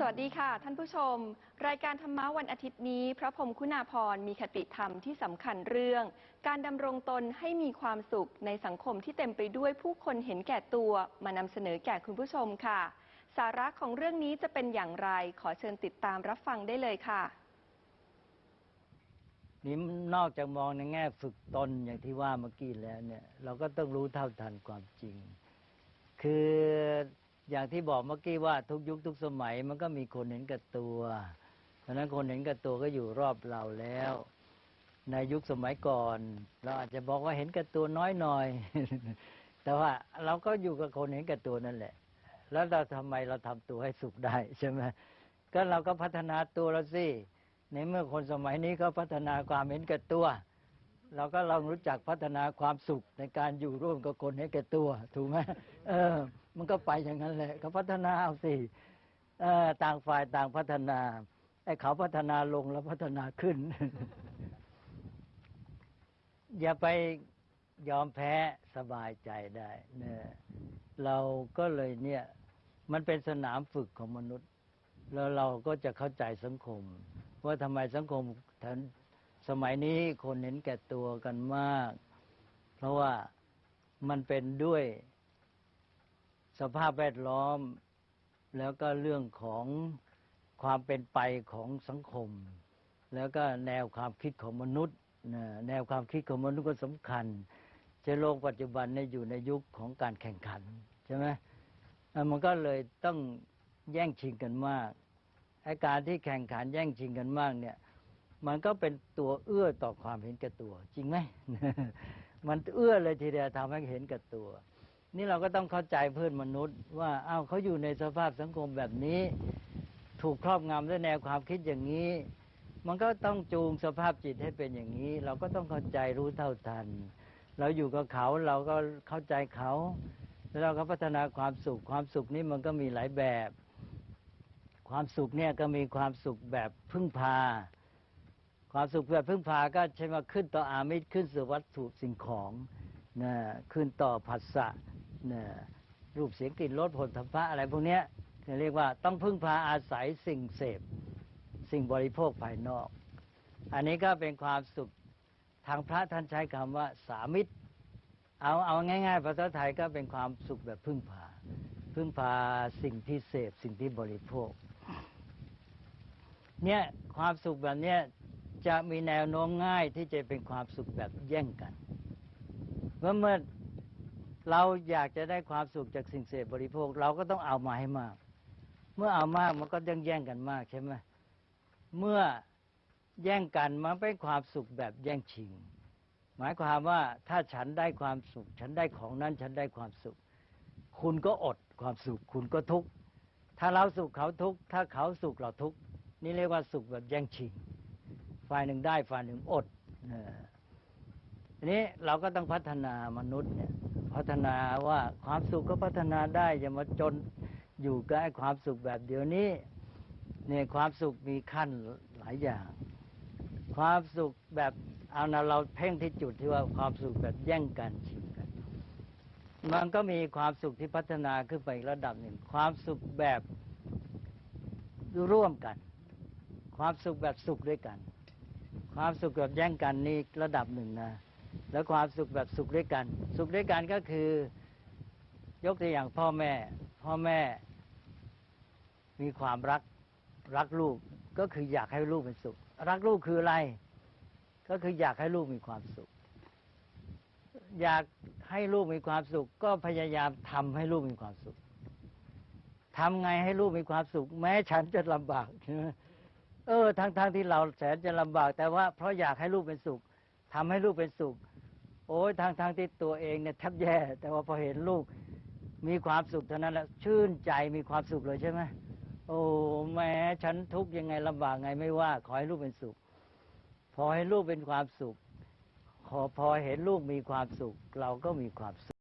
สวัสดีค่ะ ท่านผู้ชม รายการธรรมะวันอาทิตย์นี้ พระพรมคุณาพรมีคติธรรมที่สำคัญเรื่อง การดำรงตนให้มีความสุขในสังคมที่เต็มไปด้วยผู้คนเห็นแก่ตัวมานำเสนอแก่คุณผู้ชมค่ะ สาระของเรื่องนี้จะเป็นอย่างไรขอเชิญติดตามรับฟังได้เลยค่ะ นี่นอกจากมองในแง่ฝึกตนอย่างที่ว่าเมื่อกี้แล้วเนี่ย เราก็ต้องรู้เท่าทันความจริง คือ อย่างที่บอกเมื่อกี้ว่าทุกยุคทุกสมัยมันก็มีคนเห็นกับตัวเพราะฉะนั้นคนเห็นกับตัวก็อยู่รอบเราแล้ว ในยุคสมัยก่อน เราอาจจะบอกว่าเห็นกับตัวน้อยหน่อย แต่ว่าเราก็อยู่กับคนเห็นกับตัวนั่นแหละ แล้วเราทำไมเราทำตัวให้สุขได้ใช่ไหมก็เราก็พัฒนาตัวเราสิในเมื่อคนสมัยนี้เขาพัฒนาความเห็นแก่ตัว เราก็ลองรู้จักพัฒนาความสุขในการอยู่ร่วมกับคนเห็นแก่ตัว ถูกไหมเออ มันก็ไปอย่างนั้นแหละเขาพัฒนาเอาสิต่างฝ่ายต่างพัฒนาไอ้เขาพัฒนาลงแล้วพัฒนาขึ้น อย่าไปยอมแพ้สบายใจได้เนี่ยเราก็เลยเนี่ย มันเป็นสนามฝึกของมนุษย์ แล้วเราก็จะเข้าใจสังคม ว่าทำไมสังคมทันสมัยนี้คนเห็นแก่ตัวกันมาก เพราะว่ามันเป็นด้วย สภาพแวดล้อม แล้วก็เรื่องของความเป็นไปของสังคม แล้วก็แนวความคิดของมนุษย์แนวความคิดของมนุษย์ก็สำคัญเชโลกปัจจุบันเนี่ยอยู่ในยุคของการแข่งขันใช่ไหมมันก็เลยต้องแย่งชิงกันมากไอ้การที่แข่งขันแย่งชิงกันมากเนี่ยมันก็เป็นตัวเอื้อต่อความเห็นแก่ตัว จริงไหม มันเอื้อเลยทีเดียวทำให้เห็นแก่ตัว นี่เราก็ต้องเข้าใจเพื่อนมนุษย์ ว่าอ้าวเขาอยู่ในสภาพสังคมแบบนี้ ถูกครอบงำด้วยแนวความคิดอย่างนี้ มันก็ต้องจูงสภาพจิตให้เป็นอย่างนี้ เราก็ต้องเข้าใจรู้เท่าทัน เราอยู่กับเขาเราก็เข้าใจเขาแล้วเราก็พัฒนาความสุขความสุขนี้มันก็มีหลายแบบ ความสุขเนี่ยก็มีความสุขแบบพึ่งพา ความสุขแบบพึ่งพาก็ใช่ว่าขึ้นต่ออามิตรขึ้นสู่วัตถุสิ่งของนะขึ้นต่อผัสสะ รูปเสียงกลิ่นรสผลธรรมะอะไรพวกนี้เรียกว่าต้องพึ่งพาอาศัยสิ่งเสพ สิ่งบริโภคภายนอก อันนี้ก็เป็นความสุขทางพระท่านใช้คำว่า สามิตร เอาเอาง่าย ๆ ภาษาไทยก็เป็นความสุขแบบพึ่งพา พึ่งพาสิ่งที่เสพสิ่งที่บริโภค เนี่ยความสุขแบบเนี้ยจะมีแนวโน้มง่ายที่จะเป็นความสุขแบบแย่งกันเพราะเมื่อ เราอยากจะได้ความสุขจากสิ่งเสพบริโภค เราก็ต้องเอามาให้มาก เมื่อเอามากมันก็ยังแย่งกันมากใช่ไหมเมื่อแย่งกันมันเป็นความสุขแบบแย่งชิง หมายความว่าถ้าฉันได้ความสุข ฉันได้ของนั้นฉันได้ความสุข คุณก็อดความสุข คุณก็ทุกข์ถ้าเราสุขเขาทุกข์ถ้าเขาสุขเราทุกข์นี่เรียกว่าสุขแบบแย่งชิง ฝ่ายหนึ่งได้ฝ่ายหนึ่งอดนะทีนี้เราก็ต้องพัฒนามนุษย์เนี่ย พัฒนาว่าความสุขก็พัฒนาได้อย่ามาจนอยู่กับความสุขแบบเดียวนี้เนี่ยความสุขมีขั้นหลายอย่าง ความสุขแบบเอานะเราเพ่งที่จุดที่ว่าความสุขแบบแย่งกันชิงกัน มันก็มีความสุขที่พัฒนาขึ้นไปอีกระดับหนึ่ง ความสุขแบบร่วมกัน ความสุขแบบสุขด้วยกัน ความสุขแบบแย่งกันนี่ระดับหนึ่งนะ แล้วความสุขแบบสุขด้วยกัน สุขด้วยกันก็คือยกตัวอย่างพ่อแม่ พ่อแม่มีความรักรักลูกก็คืออยากให้ลูกเป็นสุข รักลูกคืออะไร ก็คืออยากให้ลูกมีความสุข อยากให้ลูกมีความสุข ก็พยายามทำให้ลูกมีความสุขทำไงให้ลูกมีความสุข แม้ฉันจะลำบากเออทั้งๆทที่เราแสนจะลำบาก แต่ว่าเพราะอยากให้ลูกเป็นสุขทำให้ลูกเป็นสุข ยทางทางที่ตัวเองเนี่ยแทบแย่ แต่ว่าพอเห็นลูกมีความสุขเท่านั้นแหละชื่นใจมีความสุขเลยใช่ไหมโอ้แม้ฉันทุกข์ยังไงลำบากไงไม่ว่า ขอให้ลูกเป็นสุข พอให้ลูกเป็นความสุข ขอพอเห็นลูกมีความสุข เราก็มีความสุข